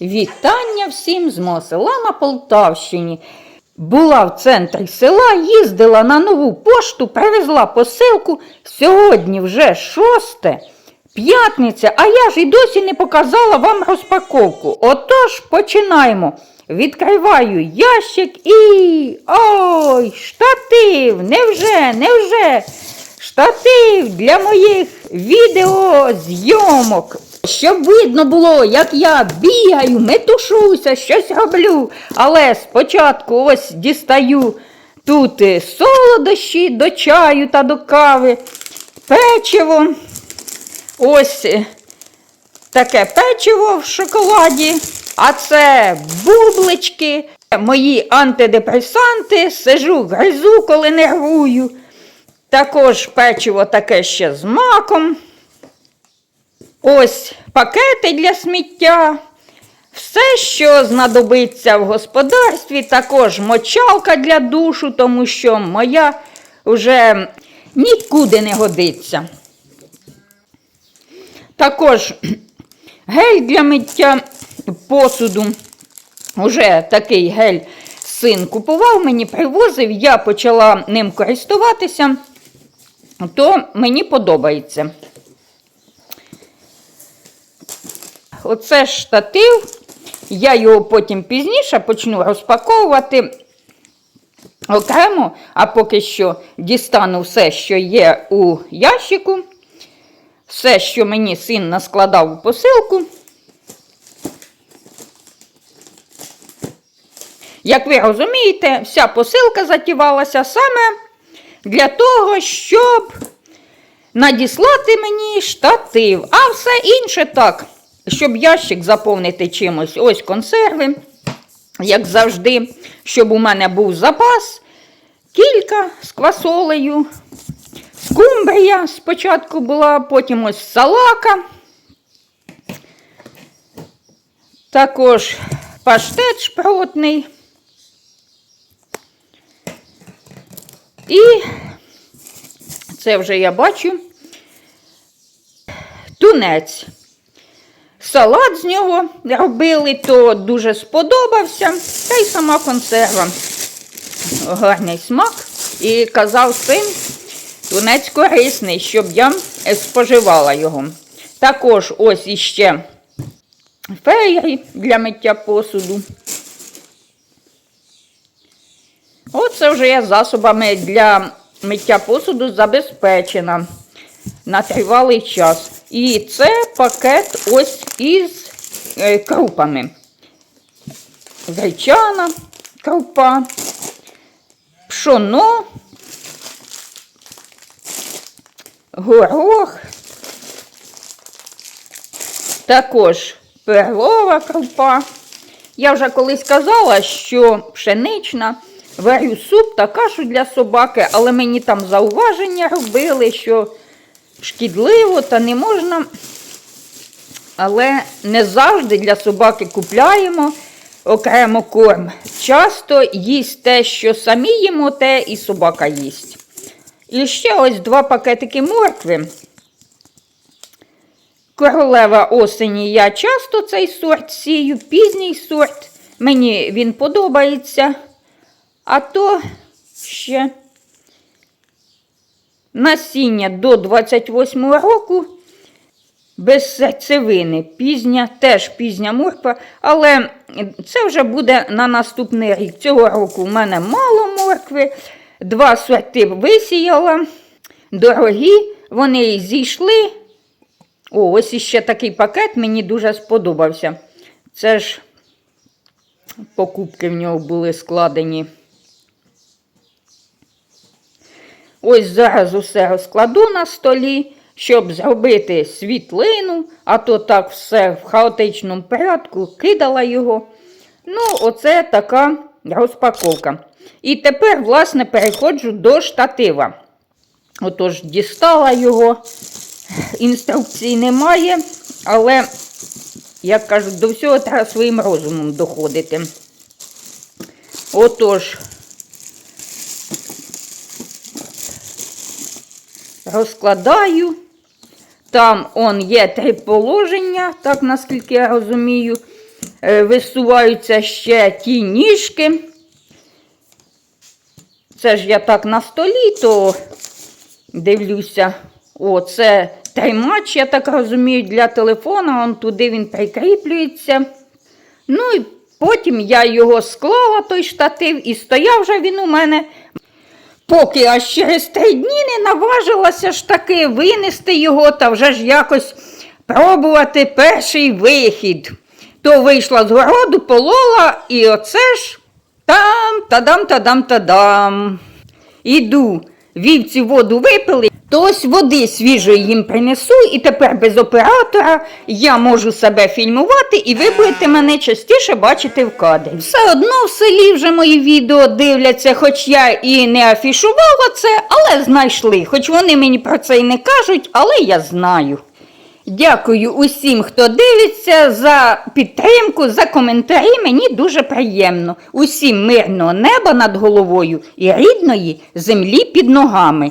Вітання всім з мого села на Полтавщині. Була в центрі села, їздила на нову пошту, привезла посилку. Сьогодні вже шосте, п'ятниця, а я ж і досі не показала вам розпаковку. Отож, починаємо. Відкриваю ящик і. Ой, штатив! Невже, невже? Штатив для моїх відеозйомок. Щоб видно було, як я бігаю, метушуся, щось роблю. Але спочатку ось дістаю тут солодощі до чаю та до кави, печиво. Ось таке печиво в шоколаді. А це бублички, мої антидепресанти, сижу, гризу, коли нервую. Також печиво таке ще з маком. Ось пакети для сміття. Все, що знадобиться в господарстві, також мочалка для душу, тому що моя вже нікуди не годиться. Також гель для миття посуду. Уже такий гель син купував, мені привозив, я почала ним користуватися, то мені подобається. Оце штатив. Я його потім пізніше почну розпаковувати окремо, а поки що дістану все, що є у ящику. Все, що мені син наскладав у посилку. Як ви розумієте, вся посилка затівалася саме для того, щоб надіслати мені штатив, а все інше так, щоб ящик заповнити чимось. Ось консерви, як завжди, щоб у мене був запас. Кілька з квасолею. Скумбрія спочатку була, потім ось салака. Також паштет шпротний. І це вже я бачу. Тунець. Салат з нього робили, то дуже сподобався. Та й сама консерва. Гарний смак. І казав син, тунець корисний, щоб я споживала його. Також ось іще феєрі для миття посуду. Оце вже я засобами для миття посуду забезпечена на тривалий час. І це пакет ось із е, крупами. Гречана крупа, пшоно, горох, також перлова крупа. Я вже колись казала, що пшенична, варю суп та кашу для собаки, але мені там зауваження робили, що шкідливо та не можна. Але не завжди для собаки купляємо окремо корм. Часто їсть те, що самі їмо, те і собака їсть. І ще ось два пакетики моркви. Королева осені я часто цей сорт сію, пізній сорт. Мені він подобається. А то ще насіння до 28 року без серцевини. Пізня, теж пізня морква, але це вже буде на наступний рік. Цього року в мене мало моркви. Два сорти висіяла. Дорогі, вони зійшли. О, ось іще такий пакет мені дуже сподобався. Це ж покупки в нього були складені. Ось зараз усе розкладу на столі, щоб зробити світлину, а то так все в хаотичному порядку кидала його. Ну, оце така розпаковка. І тепер, власне, переходжу до штатива. Отож, дістала його. Інструкції немає, але, як кажуть, до всього треба своїм розумом доходити. Отож, розкладаю. Там он є три положення, так наскільки я розумію. е, висуваються ще ті ніжки. Це ж я так на столі, то дивлюся. О, це тримач, я так розумію, для телефона. Он туди він прикріплюється. Ну і потім я його склала, той штатив, і стояв вже він у мене. Поки аж через три дні не наважилася ж таки винести його та вже ж якось пробувати перший вихід. То вийшла з городу, полола, і оце ж там, тадам, тадам, тадам. Іду, вівці воду випили, то ось води свіжої їм принесу, і тепер без оператора я можу себе фільмувати, і ви будете мене частіше бачити в кадрі. Все одно в селі вже мої відео дивляться, хоч я і не афішувала це, але знайшли. Хоч вони мені про це і не кажуть, але я знаю. Дякую усім, хто дивиться за підтримку, за коментарі. Мені дуже приємно. Усім мирного неба над головою і рідної землі під ногами.